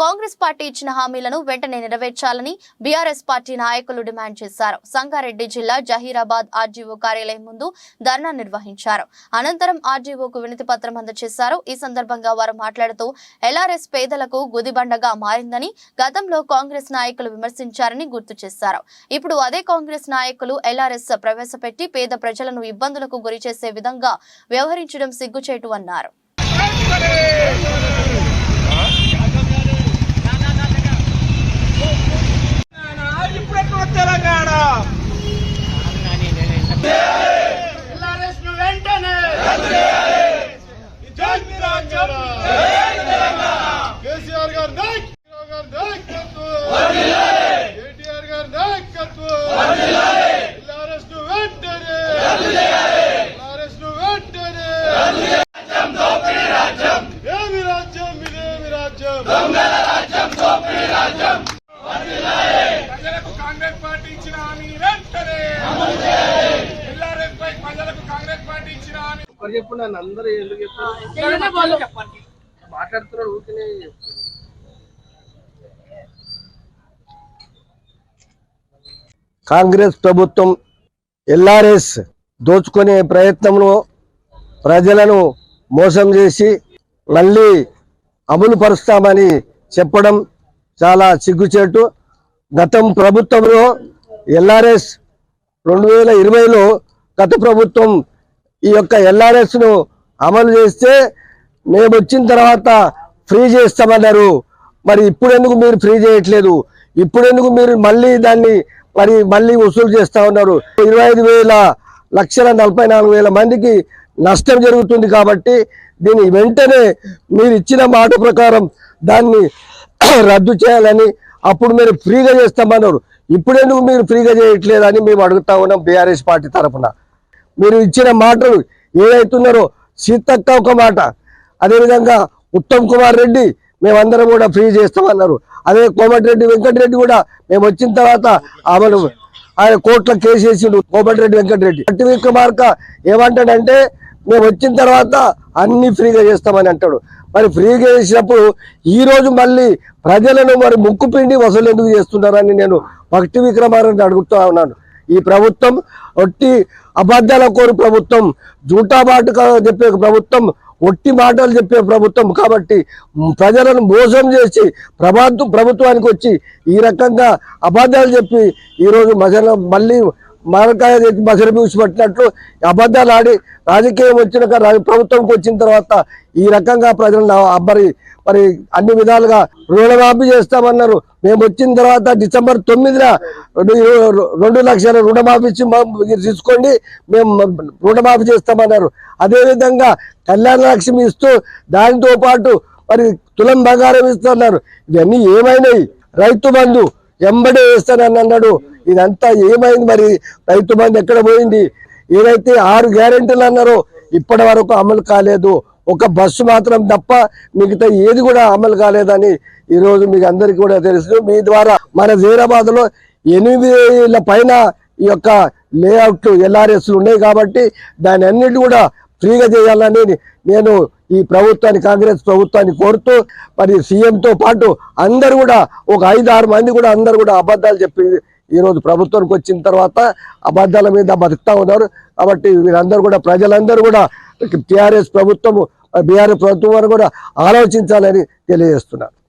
Congress party ఇచ్చిన హామీలను వెంటనే నెరవేర్చాలని బీఆర్ఎస్ పార్టీ నాయకులు డిమాండ్ చేశారు. సంగారెడ్డి జిల్లా జహీరాబాద్ ఆర్జీఓ కార్యాలయం ముందు ధర్నా నిర్వహించారు. అనంతరం ఆర్జీఓకు వినతి పత్రం అందజేశారు. ఈ సందర్భంగా వారు మాట్లాడుతూ ఎల్ఆర్ఎస్ పేదలకు గుదిబండగా మారిందని గతంలో కాంగ్రెస్ నాయకులు విమర్శించారని గుర్తు చేశారు. ఇప్పుడు అదే కాంగ్రెస్ నాయకులు ఎల్ఆర్ఎస్ ప్రవేశపెట్టి పేద ప్రజలను ఇబ్బందులకు గురి చేసే విధంగా వ్యవహరించడం సిగ్గుచేటు అన్నారు. ప్రజలకు కాంగ్రెస్ పార్టీ ఇచ్చిన హామీ వెంటనే ఎల్ఆర్ఎస్ పై ప్రజలకు కాంగ్రెస్ పార్టీ ఇచ్చిన హామీ ఒకరు చెప్పు నన్ను అందరూ ఎందుకు చెప్తారు మాట్లాడుతున్నాడు ఊరికనే కాంగ్రెస్ ప్రభుత్వం ఎల్ఆర్ఎస్ దోచుకునే ప్రయత్నంలో ప్రజలను మోసం చేసి మళ్ళీ అమలు పరుస్తామని చెప్పడం చాలా సిగ్గుచేటు. గతం ప్రభుత్వంలో ఎల్ఆర్ఎస్ రెండు వేల ఇరవైలో గత ప్రభుత్వం ఈ యొక్క ఎల్ఆర్ఎస్ను అమలు చేస్తే మేము వచ్చిన తర్వాత ఫ్రీ చేస్తామన్నారు. మరి ఇప్పుడు ఎందుకు మీరు ఫ్రీ చేయట్లేదు? ఇప్పుడెందుకు మీరు మళ్ళీ దాన్ని మరి మళ్ళీ వసూలు చేస్తా ఉన్నారు? ఇరవై ఐదు వేల లక్షల నలభై నాలుగు వేల మందికి నష్టం జరుగుతుంది కాబట్టి దీని వెంటనే మీరు ఇచ్చిన మాట ప్రకారం దాన్ని రద్దు చేయాలని అప్పుడు మీరు ఫ్రీగా చేస్తామన్నారు. ఇప్పుడెందుకు మీరు ఫ్రీగా చేయట్లేదని మేము అడుగుతా ఉన్నాం బీఆర్ఎస్ పార్టీ తరఫున. మీరు ఇచ్చిన మాటలు ఏదైతున్నారో సీతక్క ఒక మాట. అదేవిధంగా ఉత్తమ్ కుమార్ రెడ్డి మేమందరం కూడా ఫ్రీ చేస్తామన్నారు. అదే కోమటిరెడ్డి వెంకటరెడ్డి కూడా మేము వచ్చిన తర్వాత ఆమెను ఆయన కోర్టులో కేసు వేసిండు కోమటిరెడ్డి వెంకటరెడ్డి. అట్టి విక్రమార్క ఏమంటాడంటే మేము వచ్చిన తర్వాత అన్ని ఫ్రీగా చేస్తామని అంటాడు. మరి ఫ్రీగా చేసినప్పుడు ఈరోజు మళ్ళీ ప్రజలను మరి ముక్కు పిండి వసూలు ఎందుకు చేస్తున్నారని నేను భక్తి విక్రమారెడ్డి అడుగుతా ఉన్నాను. ఈ ప్రభుత్వం ఒట్టి అబద్ధాల కోరు ప్రభుత్వం జూటా బాటుగా చెప్పే ప్రభుత్వం ఒట్టి మాటలు చెప్పే ప్రభుత్వం కాబట్టి ప్రజలను మోసం చేసి ప్రభుత్వం ప్రభుత్వానికి వచ్చి ఈ రకంగా అబద్ధాలు చెప్పి ఈరోజు మజల మళ్ళీ మరకాయ తెచ్చి మసరి పూసి పట్టినట్లు అబద్ధాలు ఆడి రాజకీయం వచ్చినాక ప్రభుత్వంకి వచ్చిన తర్వాత ఈ రకంగా ప్రజలను అబ్బరి మరి అన్ని విధాలుగా రుణమాఫీ చేస్తామన్నారు. మేము వచ్చిన తర్వాత డిసెంబర్ తొమ్మిదిన రెండు రెండు లక్షల రుణమాఫీ తీసుకోండి మేము రుణమాఫీ చేస్తామన్నారు. అదేవిధంగా కళ్యాణ లక్ష్మి ఇస్తూ దానితో పాటు మరి తులం బంగారం ఇస్తున్నారు ఇవన్నీ ఏమైనాయి? రైతు బంధు ఎంబడే వేస్తానని అన్నాడు. ఇదంతా ఏమైంది మరి? రైతు బంధు ఎక్కడ పోయింది? ఏదైతే ఆరు గ్యారెంటీలు అన్నారో ఇప్పటి వరకు అమలు కాలేదు. ఒక బస్సు మాత్రం తప్ప మిగతా ఏది కూడా అమలు కాలేదని ఈరోజు మీకు అందరికీ కూడా తెలుసు. మీ ద్వారా మన జీరాబాద్లో ఎనిమిది పైన ఈ యొక్క లేఅవుట్లు ఎల్ఆర్ఎస్లు ఉన్నాయి కాబట్టి దాని అన్నిటి కూడా ఫ్రీగా చేయాలని నేను ఈ ప్రభుత్వాన్ని కాంగ్రెస్ ప్రభుత్వాన్ని కోరుతూ మరి సీఎంతో పాటు అందరు కూడా ఒక ఐదు ఆరు మంది కూడా అందరు కూడా అబద్ధాలు చెప్పి ఈ రోజు ప్రభుత్వానికి వచ్చిన తర్వాత అబద్ధాల మీద బతుకుతా ఉన్నారు. కాబట్టి వీరందరూ కూడా ప్రజలందరూ కూడా టిఆర్ఎస్ ప్రభుత్వము బీఆర్ఎస్ ప్రభుత్వం వారు కూడా ఆలోచించాలని తెలియజేస్తున్నారు.